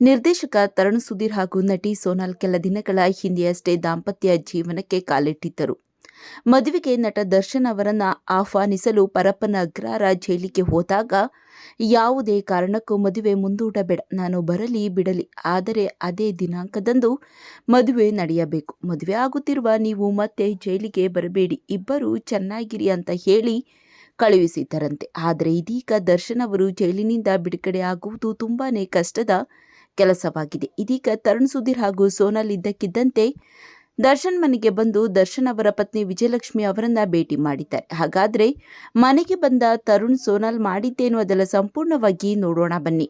ನಿರ್ದೇಶಕ ತರುಣ್ ಸುಧೀರ್ ಹಾಗೂ ನಟಿ ಸೋನಾಲ್ ಕೆಲ ದಿನಗಳ ಹಿಂದೆಯಷ್ಟೇ ದಾಂಪತ್ಯ ಜೀವನಕ್ಕೆ ಕಾಲಿಟ್ಟಿದ್ದರು. ಮದುವೆಗೆ ನಟ ದರ್ಶನ್ ಅವರನ್ನ ಆಹ್ವಾನಿಸಲು ಪರಪ್ಪನ ಅಗ್ರಾರ ಜೈಲಿಗೆ ಹೋದಾಗ, ಯಾವುದೇ ಕಾರಣಕ್ಕೂ ಮದುವೆ ಮುಂದೂಡಬೇಡ, ನಾನು ಬರಲಿ ಬಿಡಲಿ, ಆದರೆ ಅದೇ ದಿನಾಂಕದಂದು ಮದುವೆ ನಡೆಯಬೇಕು. ಮದುವೆ ಆಗುತ್ತಿರುವ ನೀವು ಮತ್ತೆ ಜೈಲಿಗೆ ಬರಬೇಡಿ, ಇಬ್ಬರು ಚೆನ್ನಾಗಿರಿ ಅಂತ ಹೇಳಿ ಕಳುಹಿಸಿದ್ದರಂತೆ. ಆದರೆ ಇದೀಗ ದರ್ಶನ್ ಅವರು ಜೈಲಿನಿಂದ ಬಿಡುಗಡೆ ಆಗುವುದು ತುಂಬಾನೇ ಕಷ್ಟದ ಕೆಲಸವಾಗಿದೆ. ಇದೀಗ ತರುಣ್ ಸುಧೀರ್ ಹಾಗೂ ಸೋನಲ್ ಇದ್ದಕ್ಕಿದ್ದಂತೆ ದರ್ಶನ್ ಮನೆಗೆ ಬಂದು ದರ್ಶನ್ ಅವರ ಪತ್ನಿ ವಿಜಯಲಕ್ಷ್ಮಿ ಅವರನ್ನ ಭೇಟಿ ಮಾಡಿದ್ದಾರೆ. ಹಾಗಾದ್ರೆ ಮನೆಗೆ ಬಂದ ತರುಣ್ ಸೋನಾಲ್ ಮಾಡಿದ್ದೇನು ಅದೆಲ್ಲ ಸಂಪೂರ್ಣವಾಗಿ ನೋಡೋಣ ಬನ್ನಿ.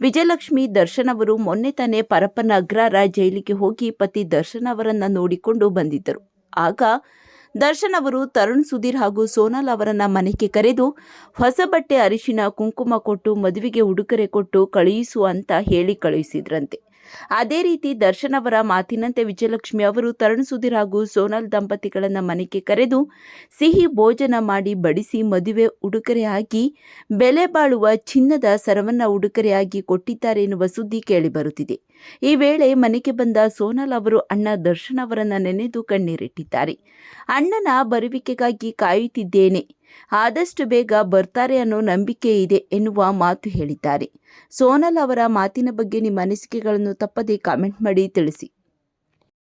ವಿಜಯಲಕ್ಷ್ಮಿ, ದರ್ಶನ್ ಅವರು ಮೊನ್ನೆ ತಾನೇ ಪರಪ್ಪನ ಅಗ್ರಾರ ಜೈಲಿಗೆ ಹೋಗಿ ಪತಿ ದರ್ಶನ್ ಅವರನ್ನ ನೋಡಿಕೊಂಡು ಬಂದಿದ್ದರು. ಆಗ ದರ್ಶನ್ ಅವರು ತರುಣ್ ಸುಧೀರ್ ಹಾಗೂ ಸೋನಾಲ್ ಅವರನ್ನ ಮನೆಗೆ ಕರೆದು ಹೊಸ ಬಟ್ಟೆ ಅರಿಶಿನ ಕುಂಕುಮ ಕೊಟ್ಟು ಮದುವೆಗೆ ಉಡುಗೊರೆ ಕೊಟ್ಟು ಕಳುಹಿಸು ಅಂತ ಹೇಳಿ ಕಳುಹಿಸಿದ್ರಂತೆ. ಅದೇ ರೀತಿ ದರ್ಶನ್ ಅವರ ಮಾತಿನಂತೆ ವಿಜಯಲಕ್ಷ್ಮಿ ಅವರು ತರುಣ್ ಸುಧೀರ್ ಹಾಗೂ ಸೋನಲ್ ದಂಪತಿಗಳನ್ನ ಮನೆಗೆ ಕರೆದು ಸಿಹಿ ಭೋಜನ ಮಾಡಿ ಬಡಿಸಿ ಮದುವೆ ಉಡುಗೊರೆಯಾಗಿ ಬೆಲೆ ಬಾಳುವ ಚಿನ್ನದ ಸರವನ್ನ ಉಡುಗೊರೆಯಾಗಿ ಕೊಟ್ಟಿದ್ದಾರೆ ಎನ್ನುವ ಸುದ್ದಿ ಕೇಳಿಬರುತ್ತಿದೆ. ಈ ವೇಳೆ ಮನೆಗೆ ಬಂದ ಸೋನಲ್ ಅವರು ಅಣ್ಣ ದರ್ಶನ್ ಅವರನ್ನ ನೆನೆದು ಕಣ್ಣೀರಿಟ್ಟಿದ್ದಾರೆ. ಅಣ್ಣನ ಬರುವಿಕೆಗಾಗಿ ಕಾಯುತ್ತಿದ್ದೇನೆ. ಆದಷ್ಟು ಬೇಗ ಬರ್ತಾರೆ ಅನ್ನೋ ನಂಬಿಕೆ ಇದೆ ಎನ್ನುವ ಮಾತು ಹೇಳಿದ್ದಾರೆ. ಸೋನಲ್ ಅವರ ಮಾತಿನ ಬಗ್ಗೆ ನಿಮ್ಮ ಅನಿಸಿಕೆಗಳನ್ನು ತಪ್ಪದೇ ಕಾಮೆಂಟ್ ಮಾಡಿ ತಿಳಿಸಿ.